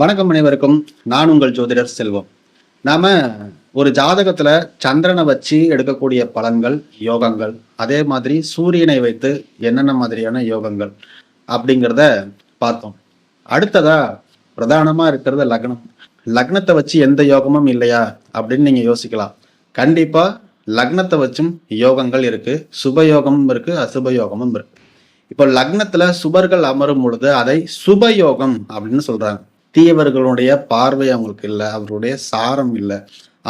வணக்கம் அனைவருக்கும். நான் உங்கள் ஜோதிடர் செல்வம். நாம ஒரு ஜாதகத்துல சந்திரனை வச்சு எடுக்கக்கூடிய பலன்கள் யோகங்கள். அதே மாதிரி சூரியனை வைத்து என்னென்ன மாதிரியான யோகங்கள் அப்படிங்கிறத பார்த்தோம். அடுத்ததா பிரதானமா இருக்கிறது லக்னம். லக்னத்தை வச்சு எந்த யோகமும் இல்லையா அப்படின்னு நீங்க யோசிக்கலாம். கண்டிப்பா லக்னத்தை வச்சும் யோகங்கள் இருக்கு. சுப யோகமும் இருக்கு அசுப யோகமும் இருக்கு. இப்போ லக்னத்துல சுபர்கள் அமரும் பொழுது அதை சுபயோகம் அப்படின்னு சொல்றாங்க. தீயவர்களுடைய பார்வை அவங்களுக்கு இல்லை அவருடைய சாரம் இல்லை.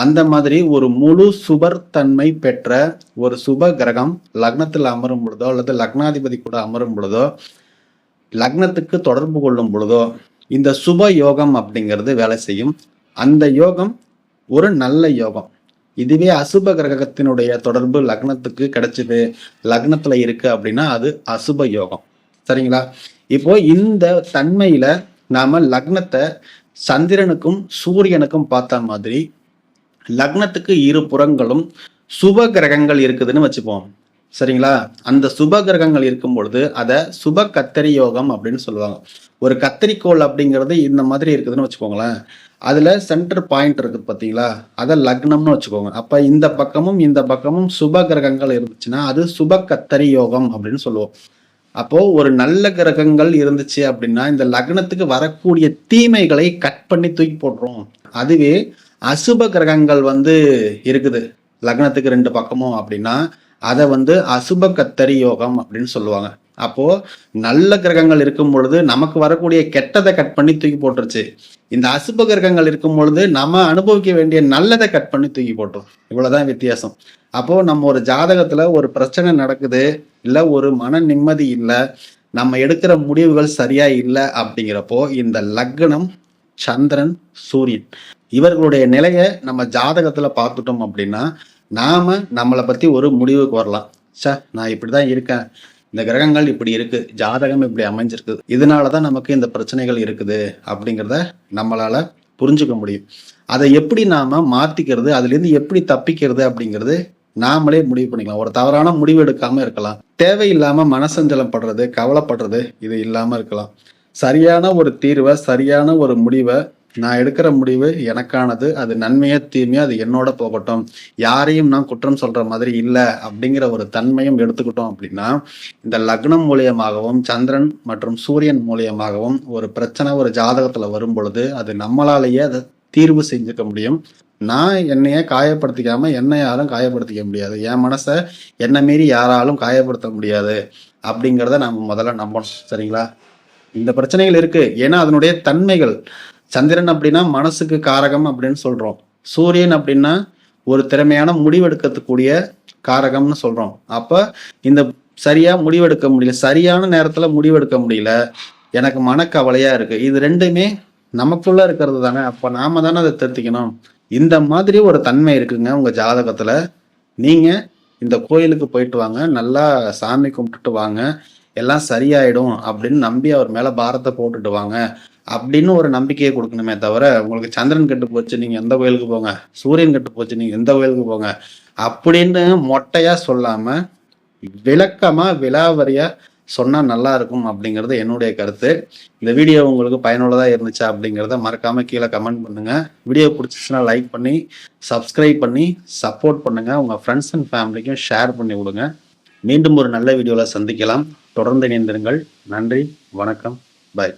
அந்த மாதிரி ஒரு முழு சுபர் தன்மை பெற்ற ஒரு சுப கிரகம் லக்னத்தில் அமரும் பொழுதோ அல்லது லக்னாதிபதி கூட அமரும் பொழுதோ லக்னத்துக்கு தொடர்பு கொள்ளும் பொழுதோ இந்த சுப யோகம் அப்படிங்கிறது வேலை செய்யும். அந்த யோகம் ஒரு நல்ல யோகம். இதுவே அசுப கிரகத்தினுடைய தொடர்பு லக்னத்துக்கு கிடைச்சது லக்னத்துல இருக்கு அப்படின்னா அது அசுப யோகம். சரிங்களா? இப்போ இந்த தன்மையில நாம லக்னத்தை சந்திரனுக்கும் சூரியனுக்கும் பார்த்த மாதிரி லக்னத்துக்கு இரு புறங்களும் சுப கிரகங்கள் இருக்குதுன்னு வச்சுப்போம். சரிங்களா? அந்த சுப கிரகங்கள் இருக்கும் பொழுது அதை சுப கத்தரி யோகம் அப்படின்னு சொல்லுவாங்க. ஒரு கத்தரிக்கோள் அப்படிங்கிறது இந்த மாதிரி இருக்குதுன்னு வச்சுக்கோங்களேன். அதுல சென்டர் பாயிண்ட் இருக்குது பார்த்தீங்களா? அதை லக்னம்னு வச்சுக்கோங்க. அப்ப இந்த பக்கமும் இந்த பக்கமும் சுப கிரகங்கள் இருந்துச்சுன்னா அது சுப கத்தரி யோகம் அப்படின்னு சொல்லுவோம். அப்போது ஒரு நல்ல கிரகங்கள் இருந்துச்சு அப்படின்னா இந்த லக்னத்துக்கு வரக்கூடிய தீமைகளை கட் பண்ணி தூக்கி போடுறோம் அதுவே அசுப கிரகங்கள் வந்து இருக்குது. லக்னத்துக்கு ரெண்டு பக்கமும் அப்படின்னா அதை வந்து அசுப கத்தரி யோகம் அப்படின்னு சொல்லுவாங்க. அப்போ நல்ல கிரகங்கள் இருக்கும் பொழுது நமக்கு வரக்கூடிய கெட்டதை கட் பண்ணி தூக்கி போட்டுருச்சு. இந்த அசுப கிரகங்கள் இருக்கும் பொழுது நம்ம அனுபவிக்க வேண்டிய நல்லதை கட் பண்ணி தூக்கி போட்டோம். இவ்வளவுதான் வித்தியாசம். அப்போ நம்ம ஒரு ஜாதகத்துல ஒரு பிரச்சனை நடக்குது இல்ல ஒரு மன நிம்மதி இல்லை நம்ம எடுக்கிற முடிவுகள் சரியா இல்லை அப்படிங்கிறப்போ இந்த லக்னம் சந்திரன் சூரியன் இவர்களுடைய நிலையை நம்ம ஜாதகத்துல பார்த்துட்டோம் அப்படின்னா நாம நம்மளை பத்தி ஒரு முடிவுக்கு வரலாம். சார் நான் இப்படிதான் இருக்கேன். இந்த கிரகங்கள் இப்படி இருக்கு ஜாதகம் இப்படி அமைஞ்சிருக்கு இதனாலதான் நமக்கு இந்த பிரச்சனைகள் இருக்குது அப்படிங்கிறத நம்மளால புரிஞ்சுக்க முடியும். அதை எப்படி நாம மாத்திக்கிறது அதுல இருந்து எப்படி தப்பிக்கிறது அப்படிங்கிறது நாமளே முடிவு பண்ணிக்கலாம். ஒரு தவறான முடிவு எடுக்காம இருக்கலாம். தேவையில்லாம மனசஞ்சலம் படுறது கவலைப்படுறது இது இல்லாம இருக்கலாம். சரியான ஒரு தீர்வை சரியான ஒரு முடிவை நான் எடுக்கிற முடிவு எனக்கானது அது நன்மையா தீமையா அது என்னோட போகட்டும். யாரையும் நான் குற்றம் சொல்ற மாதிரி இல்லை அப்படிங்கிற ஒரு தன்மையும் எடுத்துக்கிட்டோம் அப்படின்னா இந்த லக்னம் மூலியமாகவும் சந்திரன் மற்றும் சூரியன் மூலியமாகவும் ஒரு பிரச்சனை ஒரு ஜாதகத்துல வரும் பொழுது அது நம்மளாலேயே அதை தீர்வு செஞ்சுக்க முடியும். நான் என்னைய காயப்படுத்திக்காம என்னை யாரும் காயப்படுத்திக்க முடியாது. என் மனசை என்னை மீறி யாராலும் காயப்படுத்த முடியாது அப்படிங்கிறத நம்ம முதல்ல நம்பணும். சரிங்களா? இந்த பிரச்சனைகள் இருக்கு. ஏன்னா அதனுடைய தன்மைகள் சந்திரன் அப்படின்னா மனசுக்கு காரகம் அப்படின்னு சொல்றோம். சூரியன் அப்படின்னா ஒரு திறமையான முடிவெடுக்கக்கூடிய காரகம்னு சொல்றோம். அப்ப இந்த சரியா முடிவெடுக்க முடியல சரியான நேரத்துல முடிவெடுக்க முடியல எனக்கு மனக்கவலையா இருக்கு. இது ரெண்டுமே நமக்குள்ள இருக்கிறது தானே. அப்ப நாம தானே அதை திருத்திக்கணும். இந்த மாதிரி ஒரு தன்மை இருக்குங்க உங்க ஜாதகத்துல. நீங்க இந்த கோயிலுக்கு போயிட்டு வாங்க நல்லா சாமி கும்பிட்டுட்டு வாங்க எல்லாம் சரியாயிடும் அப்படின்னு நம்பி அவர் மேல பாரத்தை போட்டுட்டு வாங்க. அப்படின்னு ஒரு நம்பிக்கையை கொடுக்கணுமே தவிர உங்களுக்கு சந்திரன் கெட்டு போச்சு நீங்க எந்த கோயிலுக்கு போங்க? சூரியன் கெட்டு போச்சு நீங்க எந்த கோயிலுக்கு போங்க? அப்படின்னு மொட்டையா சொல்லாம விளக்கமா விலாவரியா சொன்னா நல்லா இருக்கும் அப்படிங்கிறது என்னுடைய கருத்து. இந்த வீடியோ உங்களுக்கு பயனுள்ளதா இருந்துச்சா அப்படிங்கிறத மறக்காம கீழே கமெண்ட் பண்ணுங்க. வீடியோ பிடிச்சிச்சுன்னா லைக் பண்ணி சப்ஸ்கிரைப் பண்ணி சப்போர்ட் பண்ணுங்க. உங்க ஃப்ரெண்ட்ஸ் அண்ட் ஃபேமிலிக்கும் ஷேர் பண்ணி விடுங்க. மீண்டும் ஒரு நல்ல வீடியோவில் சந்திக்கலாம். தொடர்ந்து இணைந்திருங்கள். நன்றி வணக்கம். பாய்